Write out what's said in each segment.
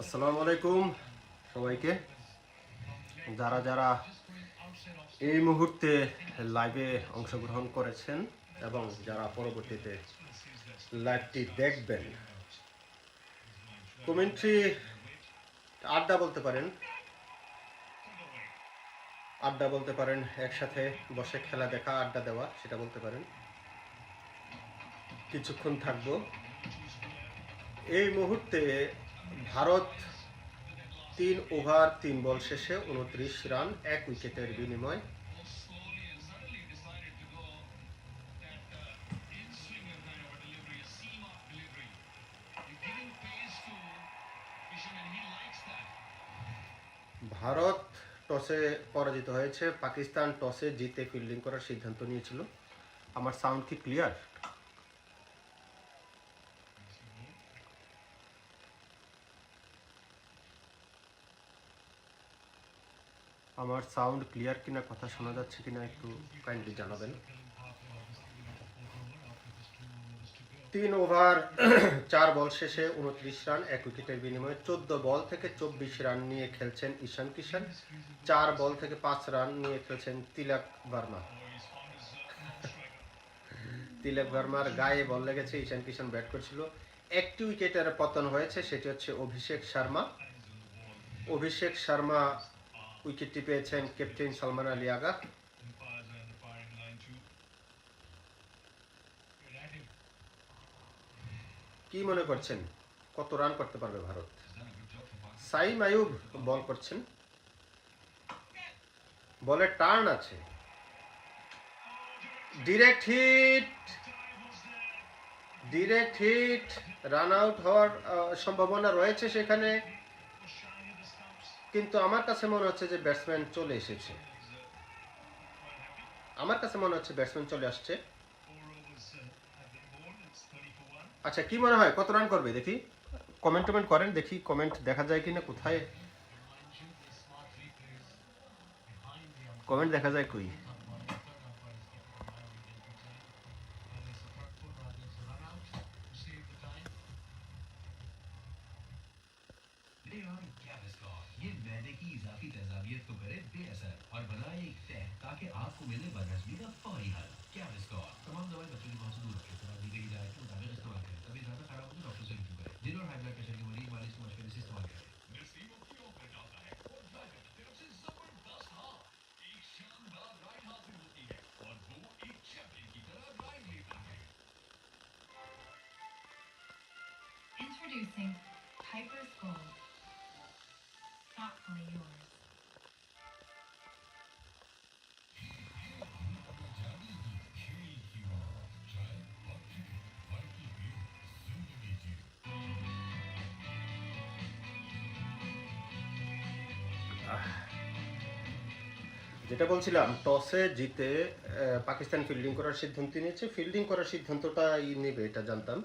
আসসালামু আলাইকুম সবাইকে। যারা যারা এই মুহূর্তে লাইভে অংশগ্রহণ করেছেন এবং যারা পরবর্তীতে লাইভটি দেখবেন কমেন্ট্রি আড্ডা বলতে পারেন, আড্ডা বলতে পারেন, একসাথে বসে খেলা দেখা, আড্ডা দেওয়া, সেটা বলতে পারেন। কিছুক্ষণ থাকব। এই মুহূর্তে ভারত তিন ওভার, তিন বল শেষে উনত্রিশ রান, এক উইকেটের বিনিময়। ভারত টসে পরাজিত হয়েছে। পাকিস্তান টসে জিতে ফিল্ডিং করার সিদ্ধান্ত নিয়েছিল। আমার সাউন্ড কি ক্লিয়ার? আমার সাউন্ড ক্লিয়ার কিনা, কথা শোনা যাচ্ছে কিনা একটু কাইন্ডলি জানাবেন। তিন ওভার চার বল শেষে উনত্রিশ রান, এক উইকেটের বিনিময়ে চোদ্দ বল থেকে চব্বিশ রান নিয়ে খেলছেন ঈশান কিষান চার বল থেকে পাঁচ রান নিয়ে খেলছেন তিলক বার্মা। তিলক বার্মার গায়ে বল লেগেছে, ঈশান কিষান ব্যাট করছিল। একটি উইকেটের পতন হয়েছে, সেটি হচ্ছে অভিষেক শর্মা। অভিষেক শর্মা উইকেটটি পেয়েছেন ক্যাপ্টেন সালমান আলী আগা কি মনে করছেন? কত রান করতে পারবে ভারত? সাইম আয়ুব বল করছেন। বলে টার্ন আছে। Direct hit direct hit run out হওয়ার সম্ভাবনা রয়েছে সেখানে। কিন্তু আমার কাছে মনে হচ্ছে যে ব্যাটসম্যান চলে এসেছে। আমার কাছে মনে হচ্ছে ব্যাটসম্যান চলে আসছে। আচ্ছা কি মনে হয়? কত রান করবে? দেখি। কমেন্ট টমেন্ট করেন, দেখি কমেন্ট দেখা যায় কিনা, কোথায়? কমেন্ট দেখা যায় কই? Introducing Piper's Gold. Thoughtfully yours. যেটা বলছিলাম, টসে জিতে পাকিস্তান ফিল্ডিং করার সিদ্ধান্ত নিয়েছে ফিল্ডিং করার সিদ্ধান্তটা ই নেবে, এটা জানতাম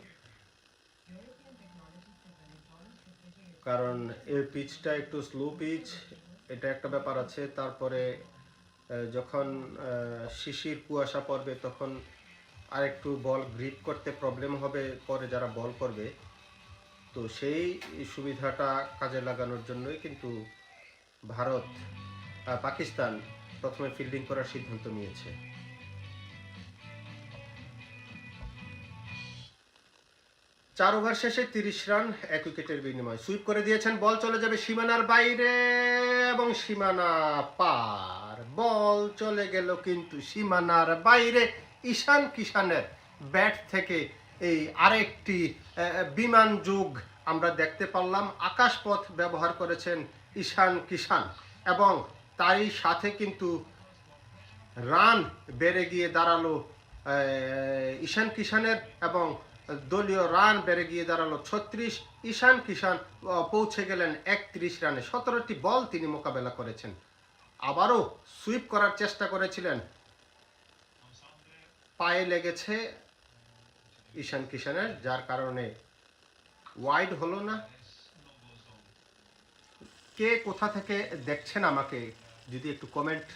এই পিচটা একটু স্লো পিচ এটা একটা ব্যাপার আছে। তারপরে যখন শিশির কুয়াশা পড়বে, তখন আর একটু বল গ্রিপ করতে প্রবলেম হবে পরে যারা বল করবে। তো সেই সুবিধাটা কাজে লাগানোর জন্যই কিন্তু ভারত পাকিস্তান প্রথমে ফিল্ডিং করার সিদ্ধান্ত নিয়েছে। চার ওভার শেষে তিরিশ রান, এক উইকেটের বিনিময় সুইপ করে দিয়েছেন। বল চলে যাবে সীমানার বাইরে এবং সীমানা পার। বল চলে গেল কিন্তু সীমানার বাইরে। ঈশান কিষানের ব্যাট থেকে এই আরেকটি বিমান যুগ আমরা দেখতে পারলাম। আকাশপথ ব্যবহার করেছেন ঈশান কিষান এবং তারই সাথে কিন্তু রান বেড়ে গিয়ে দাঁড়াল ঈশান কিষানের এবং দলীয় রান বেড়ে গিয়ে দাঁড়াল ছত্রিশ। ঈশান কিষান পৌঁছে গেলেন একত্রিশ রানে। সতেরোটি বল তিনি মোকাবেলা করেছেন। আবারও সুইপ করার চেষ্টা করেছিলেন। পায়ে লেগেছে ঈশান কিষানের যার কারণে ওয়াইড হলো না। কে কোথা থেকে দেখছেন আমাকে, যদি একটু কমেন্ট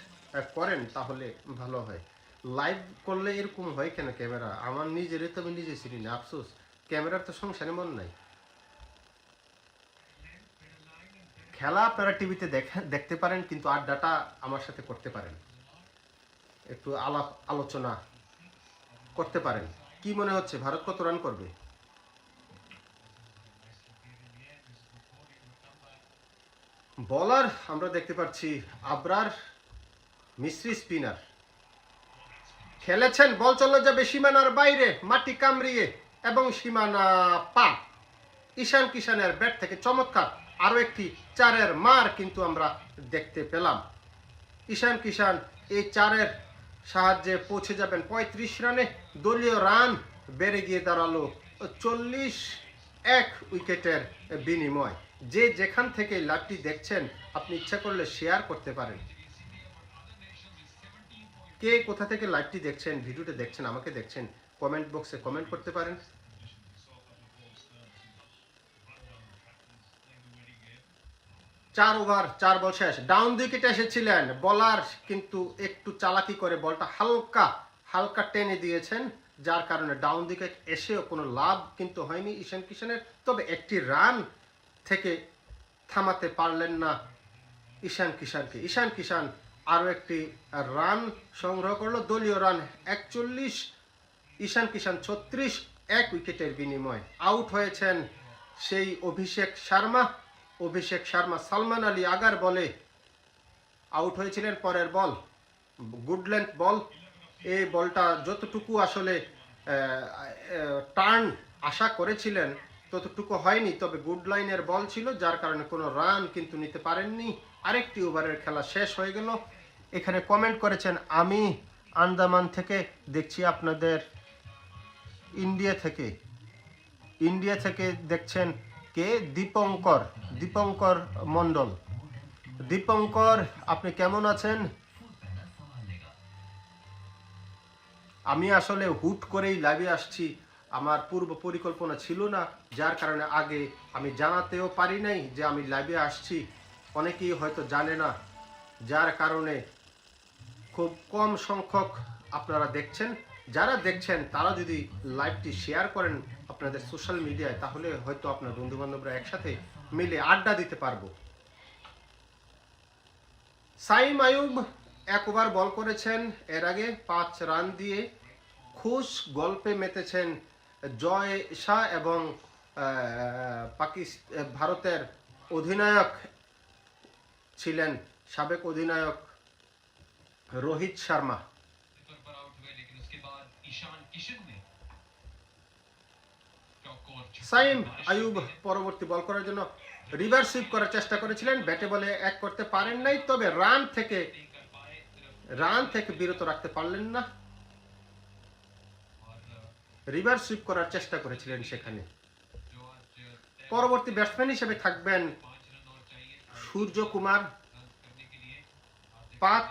করেন, তাহলে ভালো হয়। লাইভ করলে এরকম হয় কেন ক্যামেরা? আমার নিজেরই তো আমি নিজে চিনি না, আফসোস। ক্যামেরার তো সংসারে মন নাই। খেলা আপনারা টিভিতে দেখতে পারেন, কিন্তু আড্ডাটা আমার সাথে করতে পারেন। একটু আলাপ, আলোচনা করতে পারেন। কি মনে হচ্ছে? ভারত কত রান করবে? বলার আমরা দেখতে পাচ্ছি আবরার মিস্ত্রি স্পিনার খেলেছেন, বল চলে যাবে সীমানার বাইরে, মাটি কামড়িয়ে, এবং সীমানা পা ঈশান কিষানের ব্যাট থেকে চমৎকার, আরও একটি চারের মার কিন্তু আমরা দেখতে পেলাম। ঈশান কিষান এই চারের সাহায্যে পৌঁছে যাবেন পঁয়ত্রিশ রানে। দলীয় রান বেড়ে গিয়ে দাঁড়াল চল্লিশ এক উইকেটের বিনিময়। যে যেখান থেকে লাভটি দেখছেন, আপনি ইচ্ছা করলে শেয়ার করতে পারেন। কে কোথা থেকে লাইভটি দেখছেন, ভিডিওটা দেখছেন, আমাকে দেখছেন কমেন্ট বক্সে কমেন্ট করতে পারেন। চার ওভার চার বল শেষ। ডাউন উইকেটে এসেছিলেন বলার কিন্তু একটু চালাকি করে বলটা হালকা হালকা টেনে দিয়েছেন, যার কারণে ডাউন উইকেট এসেও কোনো লাভ কিন্তু হয়নি ঈশান কিষানের। তবে একটি রান থেকে থামাতে পারলেন না ঈশান কিষানকে। ঈশান কিষান আরও একটি রান সংগ্রহ করল দলীয় রান একচল্লিশ, ঈশান কিষান ছত্রিশ, এক উইকেটের বিনিময়। আউট হয়েছেন সেই অভিষেক শর্মা। অভিষেক শর্মা সালমান আলী আগার বলে আউট হয়েছিলেন পরের বল। গুড লেন্থ বল এই বলটা যতটুকু আসলে টার্ন আশা করেছিলেন, ততটুকু হয়নি। তবে গুড লাইনের বল ছিল, যার কারণে কোনো রান কিন্তু নিতে পারেননি। আরেকটি ওভারের খেলা শেষ হয়ে গেল। এখানে কমেন্ট করেছেন আমি আন্দামান থেকে, দেখছি আপনাদের ইন্ডিয়া থেকে। ইন্ডিয়া থেকে দেখছেন কে? দীপঙ্কর দীপঙ্কর মণ্ডল। দীপঙ্কর, আপনি কেমন আছেন? আমি আসলে হুট করেই লাইভে আসছি। আমার পূর্ব পরিকল্পনা ছিল না, যার কারণে আগে আমি জানাতেও পারি নাই যে আমি লাইভে আসছি। অনেকেই হয়তো জানে না, যার কারণে খুব কম সংখ্যক আপনারা দেখছেন। যারা দেখছেন, তারা যদি লাইভটি শেয়ার করেন আপনাদের সোশ্যাল মিডিয়ায়, তাহলে হয়তো আপনার বন্ধু বান্ধবরা একসাথে মিলে আড্ডা দিতে পারব। সাইম আয়ুব এক ওভার বল করেছেন, এর আগে পাঁচ রান দিয়ে খুশ গল্পে মেতেছেন জয় শাহ এবং পাকিস্তান ভারতের অধিনায়ক ছিলেন, সাবেক অধিনায়ক রোহিত শর্মা पर पर आउट हुए लेकिन उसके बाद ईशान किशन ने चौको और छक्का সাইম मारे। আয়ুব পরবর্তী বল করার জন্য রিভার্স সুইপ করার চেষ্টা করেছিলেন ব্যাটে বলে এক করতে পারেন নাই তবে রান থেকে नहीं कर पाए सिर्फ রান থেকে বিরত রাখতে পারলেন না और রিভার্স সুইপ করার চেষ্টা করেছিলেন সেখানে जो आज পরবর্তী ব্যাটসম্যান হিসেবে থাকবেন पांच रन और चाहिए সূর্য কুমার रन करने के लिए পাঁচ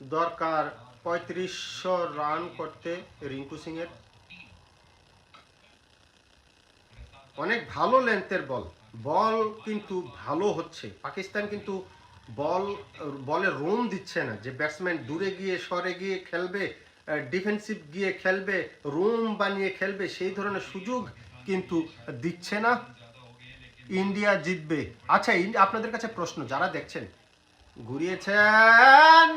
দরকার পঁয়ত্রিশশো রান করতে রিঙ্কু সিং এর অনেক ভালো লেন্থের বল। বল কিন্তু ভালো হচ্ছে। পাকিস্তান কিন্তু বল, বলে রুম দিচ্ছে না যে ব্যাটসম্যান দূরে গিয়ে, সরে গিয়ে খেলবে ডিফেন্সিভ গিয়ে খেলবে, রুম বানিয়ে খেলবে, সেই ধরনের সুযোগ কিন্তু দিচ্ছে না। ইন্ডিয়া জিতবে। আচ্ছা আপনাদের কাছে প্রশ্ন, যারা দেখছেন ঘুরিয়েছেন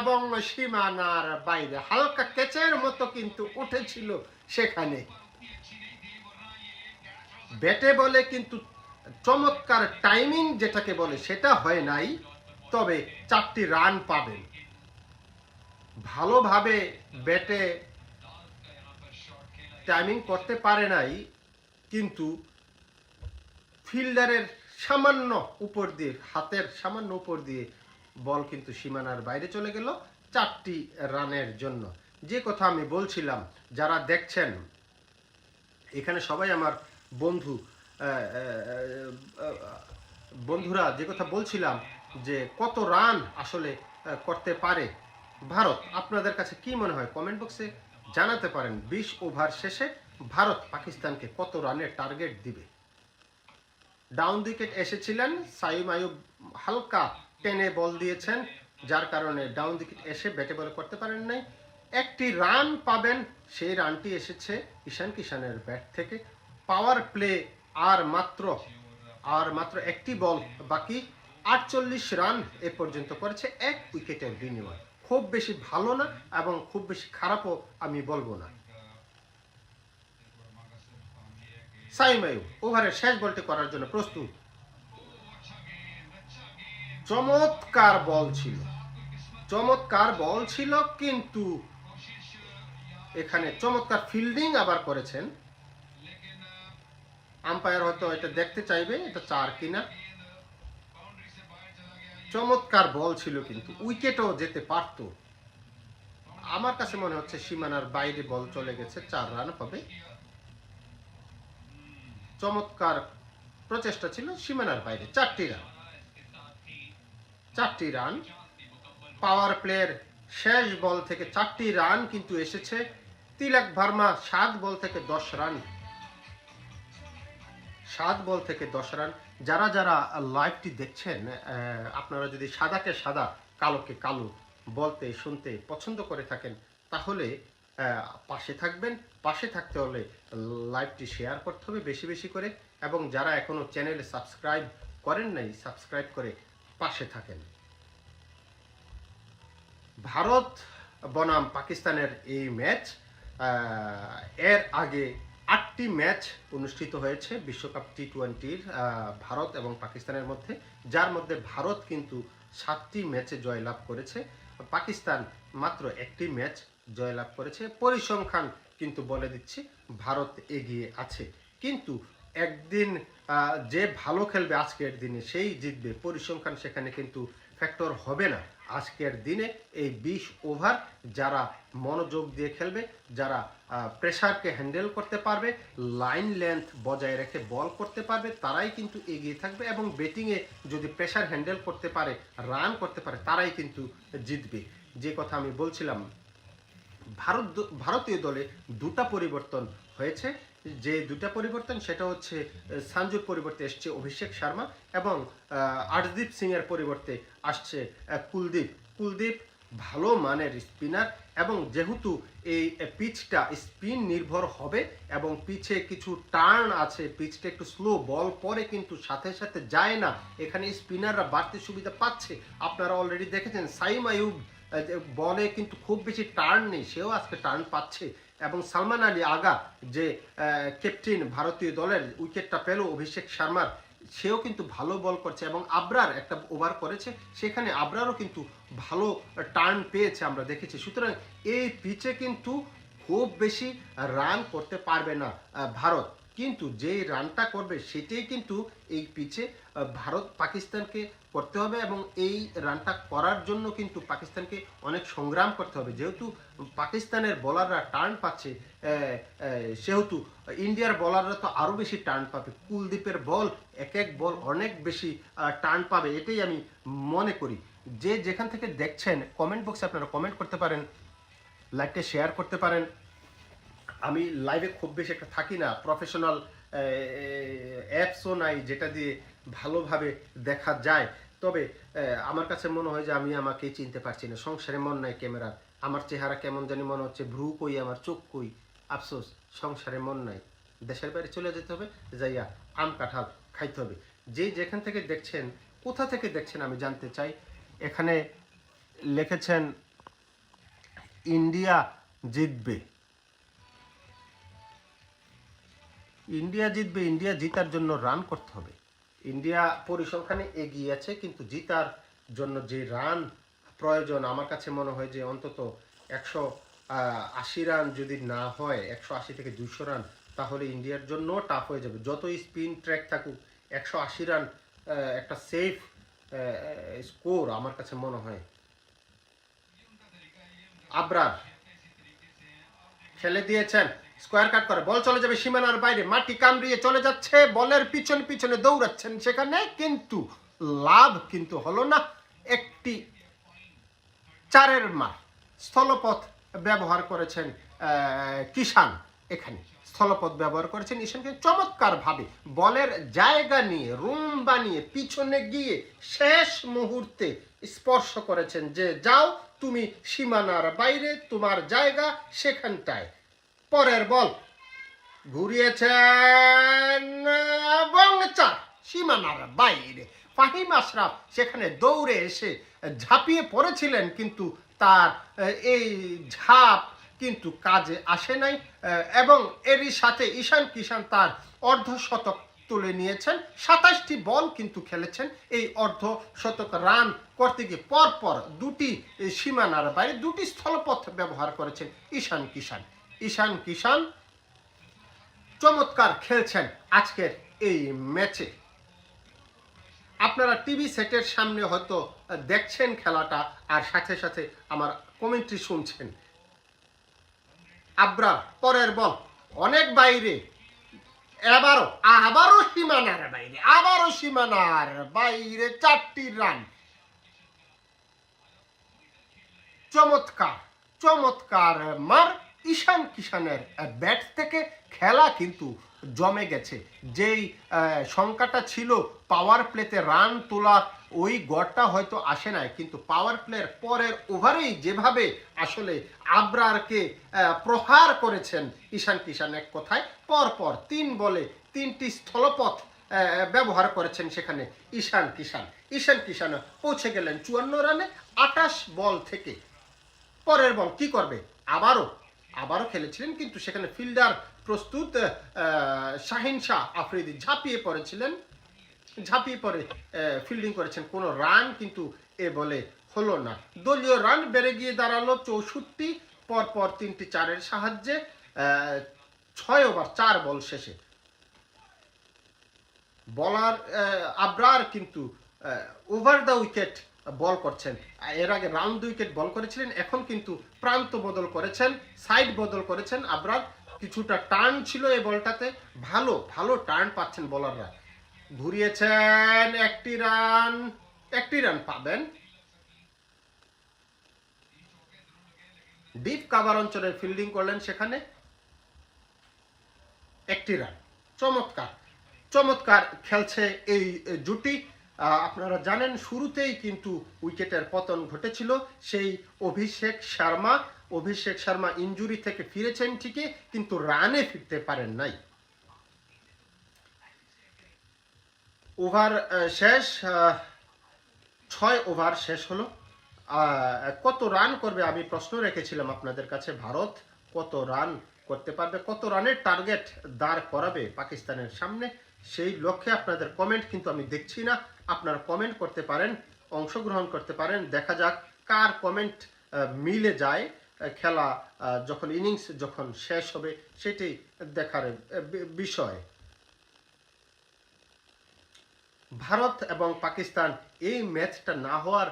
এবং সীমানার বাইরে। হালকা কেচের মতো কিন্তু উঠেছিল সেখানে। ব্যাটে বলে কিন্তু চমৎকার টাইমিং যেটাকে বলে সেটা হয় নাই, তবে চারটি রান পাবেন। ভালোভাবে ব্যাটে টাইমিং করতে পারে নাই, কিন্তু ফিল্ডারের সামান্য উপর দিয়ে, হাতের সামান্য উপর দিয়ে বল কিন্তু সীমানার বাইরে চলে গেল চারটি রানের জন্য। যে কথা আমি বলছিলাম, যারা দেখছেন, এখানে সবাই আমার বন্ধু বন্ধুরা, যে কথা বলছিলাম যে কত রান আসলে করতে পারে ভারত, আপনাদের কাছে কি মনে হয়? কমেন্ট বক্সে জানাতে পারেন। বিশ ওভার শেষে ভারত পাকিস্তানকে কত রানের টার্গেট দিবে? ডাউন উইকেট এসেছিলেন সাইম আয়ুব হালকা টেনে বল দিয়েছেন, যার কারণে ডাউন উইকেট এসে ব্যাটে বল করতে পারেন নাই। একটি রান পাবেন, সেই রানটি এসেছে ঈশান কিষানের ব্যাট থেকে। পাওয়ার প্লে আর মাত্র আর মাত্র একটি বল বাকি। আটচল্লিশ রান এ পর্যন্ত করেছে, এক উইকেটের বিনিময়। খুব বেশি ভালো না এবং খুব বেশি খারাপও আমি বলব না। সাইমায়ু ওভারের শেষ বলটি করার জন্য প্রস্তুত। চমৎকার বল ছিল। চমৎকার বল ছিল কিন্তু এখানে চমৎকার ফিল্ডিং আবার করেছেন। আম্পায়ার হয়তো এটা দেখতে চাইবে, এটা চার কিনা। চমৎকার বল ছিল কিন্তু, উইকেটও যেতে পারতো। আমার কাছে মনে হচ্ছে সীমানার বাইরে বল চলে গেছে, চার রান পাবে চমৎকার প্রচেষ্টা ছিল সীমানার বাইরে, চারটি রান। চারটি রান। পাওয়ার প্লেয়ার শেষ বল থেকে চারটি রান কিন্তু এসেছে। তিলক ভার্মা সাত বল থেকে দশ রান। সাত বল থেকে দশ রান। যারা যারা লাইভটি দেখছেন আপনারা যদি সাদাকে সাদা, কালোকে কালো বলতে, শুনতে পছন্দ করে থাকেন, তাহলে পাশে থাকবেন। পাশে থাকতে হলে লাইভটি শেয়ার করতে হবে বেশি বেশি করে। এবং যারা এখনও চ্যানেলে সাবস্ক্রাইব করেন নাই, সাবস্ক্রাইব করে পাশে থাকেন। ভারত, বনাম পাকিস্তানের এই ম্যাচ এর আগে আটটি ম্যাচ অনুষ্ঠিত হয়েছে বিশ্বকাপ টি টোয়েন্টির ভারত এবং পাকিস্তানের মধ্যে, যার মধ্যে ভারত কিন্তু সাতটি ম্যাচে জয়লাভ করেছে। পাকিস্তান মাত্র একটি ম্যাচ জয়লাভ করেছে। পরিসংখ্যান কিন্তু বলে দিচ্ছি, ভারত এগিয়ে আছে। কিন্তু একদিন যে ভালো খেলবে আজকের দিনে সেই জিতবে। পরিসংখ্যান সেখানে কিন্তু ফ্যাক্টর হবে না। আজকের দিনে এই বিশ ওভার যারা মনোযোগ দিয়ে খেলবে, যারা প্রেশারকে হ্যান্ডেল করতে পারবে লাইন লেন্থ বজায় রেখে বল করতে পারবে, তারাই কিন্তু এগিয়ে থাকবে এবং ব্যাটিংয়ে যদি প্রেশার হ্যান্ডেল করতে পারে রান করতে পারে, তারাই কিন্তু জিতবে। যে কথা আমি বলছিলাম, ভারত ভারতীয় দলে দুটা পরিবর্তন হয়েছে। যে দুটা পরিবর্তন সেটা হচ্ছে আহ, সাঞ্জুর পরিবর্তে এসছে অভিষেক শর্মা এবং আহ, আর্শদীপ সিং এর পরিবর্তে আসছে কুলদীপ। কুলদীপ ভালো মানের স্পিনার এবং যেহেতু এই পিচটা স্পিন নির্ভর হবে এবং পিচে কিছু টার্ন আছে পিচটা একটু স্লো বল পরে কিন্তু সাথে সাথে যায় না এখানে স্পিনাররা বাড়তি সুবিধা পাচ্ছে। আপনারা অলরেডি দেখেছেন সাইম আয়ুব বলে কিন্তু খুব বেশি টার্ন নেই, সেও আজকে টার্ন পাচ্ছে। এবং সালমান আলী আগা যে ক্যাপ্টেন ভারতীয় দলের উইকেটটা পেল অভিষেক শর্মার, সেও কিন্তু ভালো বল করছে এবং আবরার একটা ওভার করেছে। সেখানে আবরারও কিন্তু ভালো টার্ন পেয়েছে আমরা দেখেছি। সুতরাং এই পিচে কিন্তু খুব বেশি রান করতে পারবে না ভারত। কিন্তু যেই রানটা করবে সেটাই কিন্তু এই পিচে ভারত পাকিস্তানকে করতে হবে এবং এই রানটা করার জন্য কিন্তু পাকিস্তানকে অনেক সংগ্রাম করতে হবে। যেহেতু পাকিস্তানের বলাররা টার্ন পাচ্ছে সেহেতু ইন্ডিয়ার বলাররা তো আরও বেশি টার্ন পাবে। কুলদীপের বল এক এক বল অনেক বেশি টার্ন পাবে, এটাই আমি মনে করি। যে যেখান থেকে দেখছেন কমেন্ট বক্সে আপনারা কমেন্ট করতে পারেন লাইভটা শেয়ার করতে পারেন। আমি লাইভে খুব বেশি একটা থাকি না। প্রফেশনাল অ্যাপসও নাই যেটা দিয়ে ভালোভাবে দেখা যায়। তবে আমার কাছে মনে হয় যে আমি আমাকেই চিনতে পারছি না। সংসারে মন নাই ক্যামেরার। আমার চেহারা কেমন জানি মনে হচ্ছে ভ্রু কই, আমার চোখ কই। আফসোস, সংসারে মন নাই। দেশের বাইরে চলে যেতে হবে, যাইয়া আম কাঁঠাল খাইতে হবে। যে যেখান থেকে দেখছেন, কোথা থেকে দেখছেন আমি জানতে চাই। এখানে লিখেছেন, ইন্ডিয়া জিতবে। ইন্ডিয়া জিতবে, ইন্ডিয়া জিতার জন্য রান করতে হবে। ইন্ডিয়া পরিসংখ্যানে এগিয়ে আছে, কিন্তু জিতার জন্য যে রান প্রয়োজন, আমার কাছে মনে হয় যে অন্তত একশো আশি রান যদি না হয়, একশো আশি থেকে দুশো রান তাহলে ইন্ডিয়ার জন্য টাফ হয়ে যাবে। যতই স্পিন ট্র্যাক থাকুক, একশো আশি রান একটা সেফ স্কোর আমার কাছে মনে হয়। আবরার, খেলে দিয়েছেন। স্কোয়ার কাট করে। বল চলে যাবে সীমানার বাইরে। মাটি কামড়িয়ে চলে যাচ্ছে। বলের পিছনে পিছনে দৌড়াচ্ছেন সেখানে। কিন্তু লাভ কিন্তু হলো না। একটি চারের মার। স্থলপথ ব্যবহার করেছেন কিষান এখানে। স্থলপথ ব্যবহার করেছেন ঈশানকে চমৎকার ভাবে বলের জায়গা নিয়ে, রুম বানিয়ে, পিছনে গিয়ে শেষ মুহূর্তে স্পর্শ করেছেন যে, যাও, তুমি সীমানার বাইরে, তোমার জায়গা সেখানটায়। পরের বল। ঘুরিয়েছেন এবং সীমানার বাইরে। ফাহিম আশরাফ সেখানে দৌড়ে এসে ঝাঁপিয়ে পড়েছিলেন, কিন্তু তার এই ঝাঁপ কিন্তু কাজে আসে নাই এবং এরই সাথে ঈশান কিষান তার অর্ধশতক তুলে নিয়েছেন। সাতাশটি বল কিন্তু খেলেছেন। এই অর্ধ শতক রান করতে গিয়ে পরপর দুটি সীমানার বাইরে, দুটি স্থলপথ ব্যবহার করেছেন ঈশান কিষান। ঈশান কিষান চমৎকার খেলছেন আজকের এই ম্যাচে। আপনারা টিভি সেটের সামনে হয়তো দেখছেন খেলাটা, আর সাথে সাথে আমার কমেন্ট্রি শুনছেন। আব্রা পরের বল, অনেক বাইরে। এবারও, আবারও সীমানার বাইরে, আবারও সীমানার বাইরে, চারটি রান। চমৎকার চমৎকার মার। ঈশান কিষানের ব্যাট থেকে খেলা কিন্তু জমে গেছে। যেই সংখ্যাটা ছিল পাওয়ার প্লেতে রান তোলা ওই গড়টা হয়তো আসে নাই। কিন্তু পাওয়ার প্লের পরের ওভারেই যেভাবে আসলে আবরারকে প্রহার করেছেন ঈশান কিষান এক কথায়, পরপর তিন বলে তিনটি স্থলপথ ব্যবহার করেছেন সেখানে ঈশান কিষান ঈশান কিষান পৌঁছে গেলেন চুয়ান্ন রানে আটাশ বল থেকে। পরের বল কি করবে? আবারও আবারও খেলেছিলেন, কিন্তু সেখানে ফিল্ডার প্রস্তুত শাহিন শাহ আফ্রিদি ঝাঁপিয়ে পড়েছিলেন। ঝাঁপিয়ে পড়ে ফিল্ডিং করেছেন। কোনো রান কিন্তু এ বলে হলো না। দলীয় রান বেড়ে গিয়ে দাঁড়াল চৌষট্টি, পরপর তিনটি চারের সাহায্যে ছয় ওভার চার বল শেষে। বলার আবরার কিন্তু ওভার দ্য উইকেট বল করছেন। এর আগে রাউন্ড উইকেট বল করেছিলেন, এখন কিন্তু প্রান্ত বদল করেছেন সাইড বদল করেছেন আবরার। কিছুটা টার্ন ছিল এই বলটাতে। ভালো ভালো টার্ন পাচ্ছেন বলাররা। ঘুরিয়েছেন, একটি রান একটি রান পাবেন। ডিপ কাভার অঞ্চলে ফিল্ডিং করলেন সেখানে। একটি রান। চমৎকার চমৎকার খেলছে এই জুটি। আপনারা জানেন, শুরুতেই কিন্তু উইকেটের পতন ঘটেছিল। সেই অভিষেক শর্মা অভিষেক শর্মা ইঞ্জুরি থেকে ফিরেছেন ঠিকই, কিন্তু রানে ফিরতে পারেন নাই। ওভার শেষ ছয় ওভার শেষ হলো। কত রান করবে আমি প্রশ্ন রেখেছিলাম আপনাদের কাছে। ভারত কত রান করতে পারবে, কত রানের টার্গেট দাঁড় করাবে পাকিস্তানের সামনে? সেই লক্ষ্যে আপনাদের কমেন্ট কিন্তু আমি দেখছি না। আপনারা কমেন্ট করতে পারেন, অংশগ্রহণ করতে পারেন। দেখা যাক কার কমেন্ট মিলে যায়। খেলা যখন ইনিংস যখন শেষ হবে, সেটি দেখার বিষয়। ভারত এবং পাকিস্তান এই ম্যাচটা না হওয়ার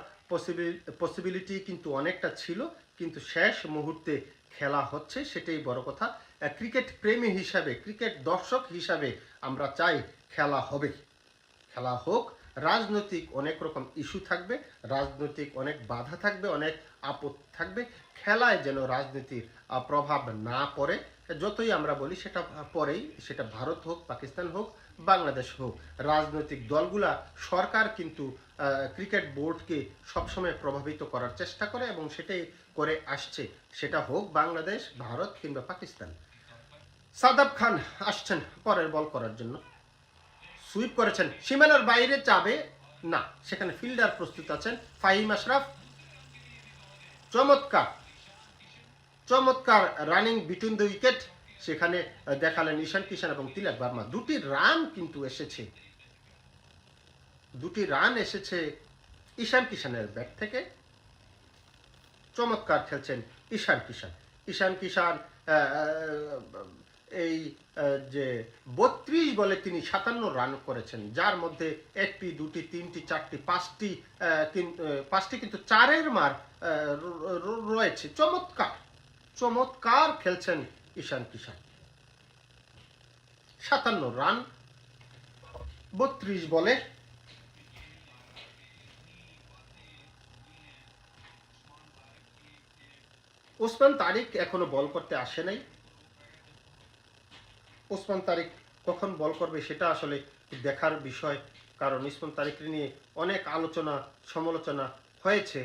পসিবিলিটি কিন্তু অনেকটা ছিল, কিন্তু শেষ মুহূর্তে খেলা হচ্ছে, সেটাই বড় কথা। ক্রিকেট প্রেমী হিসাবে ক্রিকেট দর্শক হিসাবে আমরা চাই খেলা হবে। খেলা হোক রাজনৈতিক অনেক রকম ইস্যু থাকবে, রাজনৈতিক অনেক বাধা থাকবে, অনেক আপদ থাকবে। খেলায় যেন রাজনীতির প্রভাব না পড়ে, যতই আমরা বলি সেটা পরেই, সেটা ভারত হোক, পাকিস্তান হোক, বাংলাদেশ হোক। রাজনৈতিক দলগুলা সরকার কিন্তু ক্রিকেট বোর্ডকে সবসময় প্রভাবিত করার চেষ্টা করে এবং সেটাই করে আসছে। সেটা হোক বাংলাদেশ, ভারত কিংবা পাকিস্তান। সাদাব খান আসছেন পরের বল করার জন্য। সুইপ করেছেন। সীমানার বাইরে যাবে না। সেখানে ফিল্ডার প্রস্তুত আছেন ফাহিম আশরাফ। চমৎকার। চমৎকার রানিং বিটুইন দ্য উইকেট সেখানে দেখালেন ঈশান কিষান এবং তিলক বার্মা। দুটি রান কিন্তু এসেছে। দুটি রান এসেছে ঈশান কিষানের ব্যাট থেকে। চমৎকার খেলছেন ঈশান কিষান ঈশান কিষান এই যে বত্রিশ বলে তিনি সাতান্ন রান করেছেন, যার মধ্যে একটি, দুটি, তিনটি, চারটি, পাঁচটি পাঁচটি কিন্তু চারের মার রয়েছে। চমৎকার চমৎকার খেলছেন ঈশান কিষান সাতান্ন রান বত্রিশ বলে। ওসমান তারিক এখনও বল করতে আসে নাই। ওসমান তারিক কখন বল করবে সেটা আসলে দেখার বিষয়। কারণ ওসমান তারিক নিয়ে অনেক আলোচনা, সমালোচনা হয়েছে।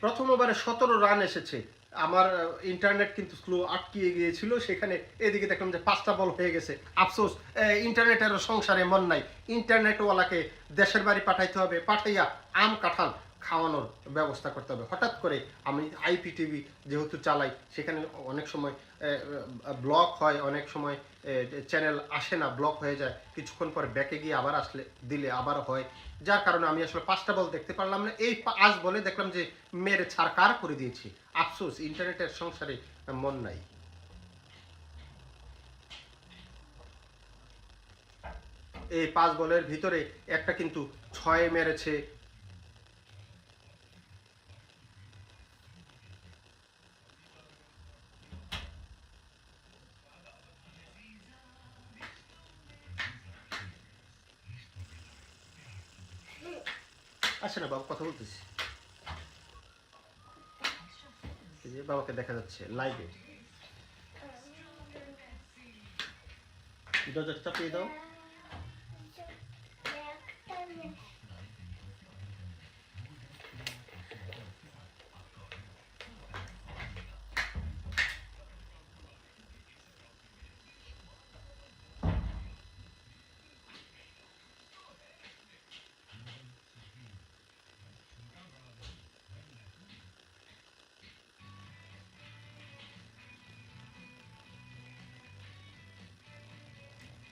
প্রথম ওভারে সতেরো রান এসেছে। আমার ইন্টারনেট কিন্তু স্লো আটকিয়ে গিয়েছিল, সেখানে এদিকে দেখলাম যে পাঁচটা বল হয়ে গেছে। আফসোস ইন্টারনেটের সংসারে মন নাই। ইন্টারনেটওয়ালাকে দেশের বাড়ি পাঠাইতে হবে, পাঠাইয়া আম, কাঁঠাল খাওয়ানোর ব্যবস্থা করতে হবে। হঠাৎ করে আমি আইপিটিভি যেহেতু চালাই, সেখানে অনেক সময় ব্লক হয়, অনেক সময় চ্যানেল আসে না, ব্লক হয়ে যায়। কিছুক্ষণ পর ব্যাকে গিয়ে আবার আসলে, দিলে আবার হয়। যার কারণে আমি আসলে পাঁচটা বল দেখতে পারলাম না। এই আজ বলে দেখলাম যে মেরে ছাড়কার করে দিয়েছি। আফসোস, ইন্টারনেটের সংসারে মন নাই। এই পাঁচ বলের ভিতরে একটা কিন্তু ছয় মেরেছে কথা বলতেছি? বাবাকে দেখা যাচ্ছে লাইভে দরজাটা চাপিয়ে দাও।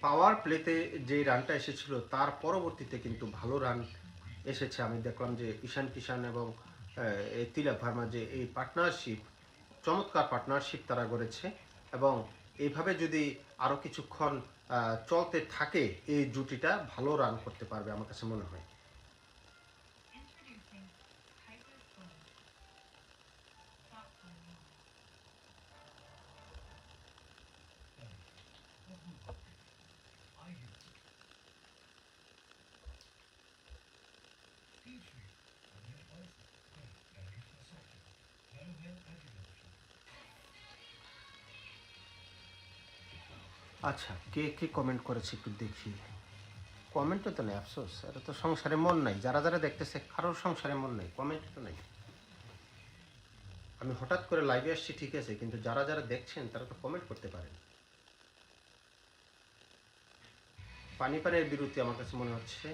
পাওয়ার প্লেতে যে রানটা এসেছিল, তার পরবর্তীতে কিন্তু ভালো রান এসেছে। আমি দেখলাম যে ঈশান কিষান এবং তিলক ভার্মা যে এই পার্টনারশিপ চমৎকার পার্টনারশিপ তারা গড়েছে এবং এইভাবে যদি আরও কিছুক্ষণ চলতে থাকে, এই জুটিটা ভালো রান করতে পারবে আমার কাছে মনে হয়। আচ্ছা কে কে কমেন্ট করেছে একটু দেখি। কমেন্টও তো নেই, আফসোস, এটা তো সংসারে মন নাই। যারা যারা দেখতেছে, কারোর সংসারে মন নাই কমেন্ট তো নাই। আমি হঠাৎ করে লাইভে আসছি, ঠিক আছে, কিন্তু যারা যারা দেখছেন, তারা তো কমেন্ট করতে পারেন। পানি পানের বিরতি আমার কাছে মনে হচ্ছে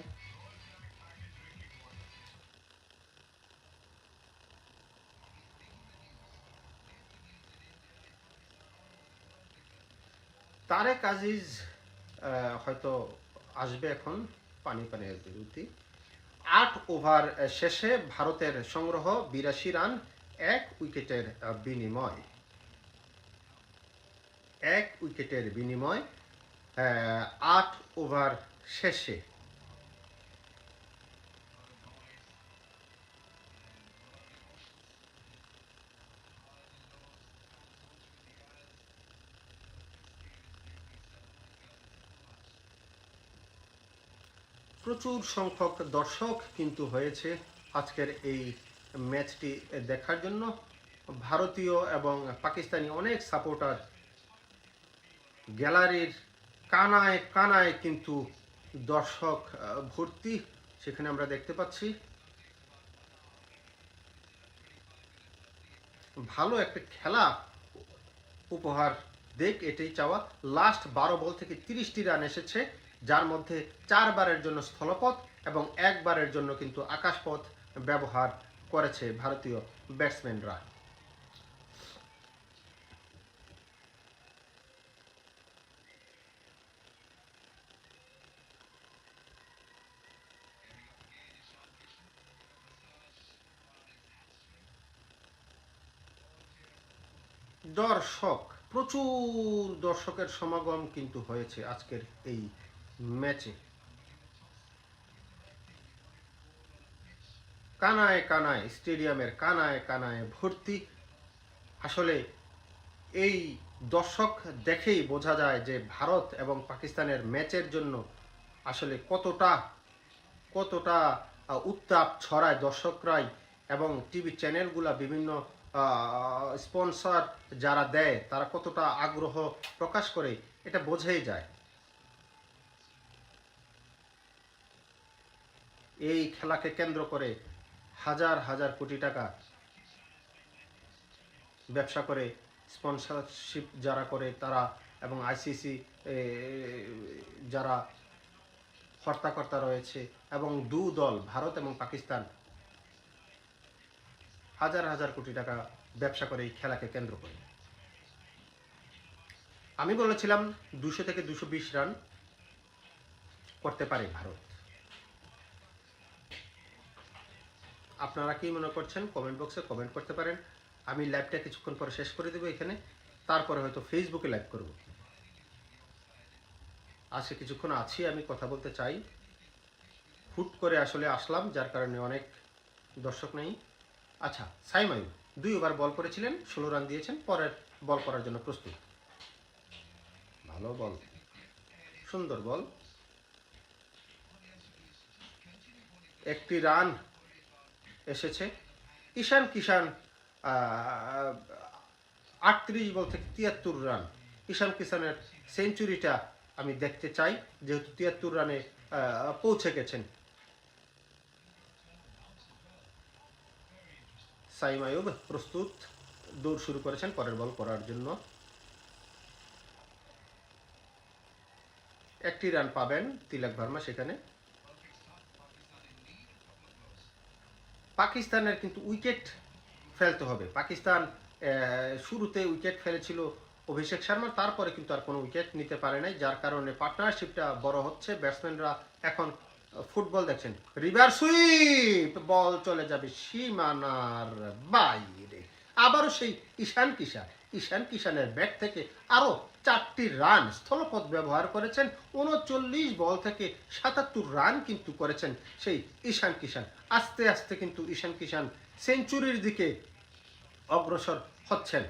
তারেক আজিজ হয়তো আসবে এখন পানি পানের বিরতি। আট ওভার শেষে ভারতের সংগ্রহ বিরাশি রান, এক উইকেটের বিনিময়। এক উইকেটের বিনিময় আট ওভার শেষে প্রচুর সংখ্যক দর্শক কিন্তু হয়েছে আজকের এই ম্যাচটি দেখার জন্য। ভারতীয় এবং পাকিস্তানি অনেক সাপোর্টার গ্যালারির কানায় কানায় কিন্তু দর্শক ভর্তি সেখানে আমরা দেখতে পাচ্ছি। ভালো একটা খেলা উপহার দেখ, এটাই চাওয়া। লাস্ট বারো বল থেকে তিরিশটি রান এসেছে। যার মধ্যে চারবারের জন্য স্থলপথ এবং একবারের জন্য কিন্তু আকাশপথ ব্যবহার করেছে ভারতীয় ব্যাটসম্যানরা। দর্শক, প্রচুর দর্শকের সমাগম কিন্তু হয়েছে আজকের এই ম্যাচে কানায় কানায়, স্টেডিয়ামের কানায় কানায় ভর্তি। আসলে এই দর্শক দেখেই বোঝা যায় যে ভারত এবং পাকিস্তানের ম্যাচের জন্য আসলে কতটা কতটা উত্তাপ ছড়ায় দর্শকরাই এবং টিভি চ্যানেলগুলা বিভিন্ন স্পন্সর যারা দেয় তারা কতটা আগ্রহ প্রকাশ করে, এটা বোঝাই যায়। এই খেলাকে কেন্দ্র করে হাজার হাজার কোটি টাকা ব্যবসা করে স্পন্সরশিপ যারা করে তারা এবং আইসিসি যারা হর্তাকর্তা রয়েছে এবং দু দল, ভারত এবং পাকিস্তান, হাজার হাজার কোটি টাকা ব্যবসা করে এই খেলাকে কেন্দ্র করে। আমি বলেছিলাম দুশো থেকে দুশো বিশ রান করতে পারে ভারত। আপনারা কি মনে করছেন? কমেন্ট বক্সে কমেন্ট করতে পারেন। আমি লাইভটা কিছুক্ষণ পরে শেষ করে দেবো এখানে। তারপরে হয়তো ফেসবুকে লাইভ করব। আজকে কিছুক্ষণ আছি, আমি কথা বলতে চাই। হুট করে আসলে আসলাম, যার কারণে অনেক দর্শক নেই। আচ্ছা সাইমায়ু দুই ওভার বল করেছিলেন, ষোলো রান দিয়েছেন, পরের বল করার জন্য প্রস্তুত। ভালো বল। সুন্দর বল। একটি রান এসেছে। ঈশান কিষান আটত্রিশ বল থেকে তিয়াত্তর রান। ঈশান কিষানের সেঞ্চুরিটা আমি দেখতে চাই, যেহেতু তিয়াত্তর রানে পৌঁছে গেছেন। সাইম আয়ুব প্রস্তুত, দৌড় শুরু করেছেন পরের বল করার জন্য। একটি রান পাবেন তিলক ভার্মা সেখানে। পাকিস্তানের কিন্তু উইকেট ফেলতে হবে। পাকিস্তান শুরুতে উইকেট ফেলেছিল অভিষেক শর্মা, তারপরে কিন্তু আর কোনো উইকেট নিতে পারে নাই, যার কারণে পার্টনারশিপটা বড় হচ্ছে। ব্যাটসম্যানরা এখন ফুটবল দেখছেন। রিভার সুইপ, বল চলে যাবে সীমানার বাইরে। আবারও সেই ঈশান কিষান ঈশান কিষানের ব্যাট থেকে আরও চারটি রান স্থলপথ ব্যবহার করেছেন। উনচল্লিশ বল থেকে সাতাত্তর রান কিন্তু করেছেন সেই ঈশান কিষান আস্তে আস্তে কিন্তু ঈশান কিষান সেঞ্চুরির দিকে অগ্রসর হচ্ছেন।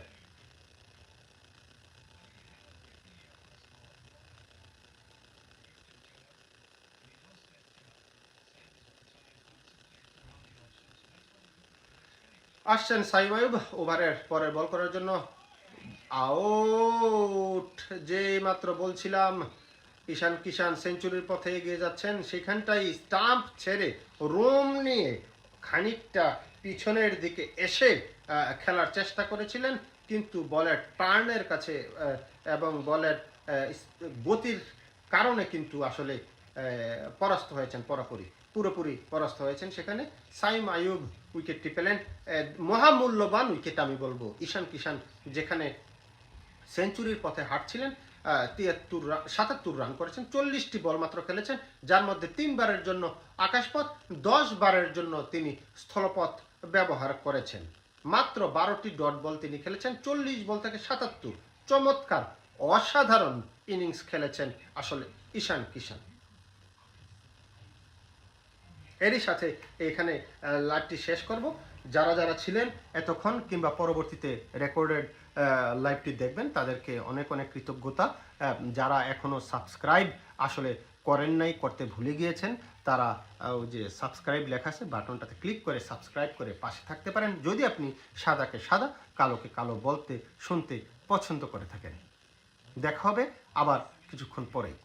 আসছেন সাইম আয়ুব ওভারের পরের বল করার জন্য আউট। যে মাত্র বলছিলাম, ঈশান কিষান সেঞ্চুরির পথে এগিয়ে যাচ্ছেন, সেখানটাই স্টাম্প ছেড়ে রোম নিয়ে খানিকটা পিছনের দিকে এসে খেলার চেষ্টা করেছিলেন, কিন্তু বলের টার্নের কাছে এবং বলের গতির কারণে কিন্তু আসলে পরাস্ত হয়েছেন পুরোপুরি পুরোপুরি পরাস্ত হয়েছেন সেখানে। সাইম আয়ুব উইকেটটি পেলেন মহামূল্যবান উইকেট আমি বলব, ঈশান কিষান যেখানে সেঞ্চুরির পথে হাঁটছিলেন তিয়াত্তর সাতাত্তর রান করেছেন, চল্লিশটি বল মাত্র খেলেছেন, যার মধ্যে তিনবারের জন্য আকাশপথ, দশ বারের জন্য তিনি স্থলপথ ব্যবহার করেছেন। মাত্র বারোটি ডট বল তিনি খেলেছেন, চল্লিশ বল থেকে সাতাত্তর। চমৎকার, অসাধারণ ইনিংস খেলেছেন আসলে ঈশান কিষান এরই সাথে এখানে লাইভটি শেষ করব। যারা যারা ছিলেন এতক্ষণ কিংবা পরবর্তীতে রেকর্ডেড লাইভটি দেখবেন, তাদেরকে অনেক অনেক কৃতজ্ঞতা। যারা এখনও সাবস্ক্রাইব আসলে করেন নাই, করতে ভুলে গিয়েছেন, তারা ওই যে সাবস্ক্রাইব লেখা আছে, বাটনটাতে ক্লিক করে সাবস্ক্রাইব করে পাশে থাকতে পারেন। যদি আপনি সাদাকে সাদা, কালোকে কালো বলতে, শুনতে পছন্দ করে থাকেন। দেখা হবে আবার কিছুক্ষণ পরেই।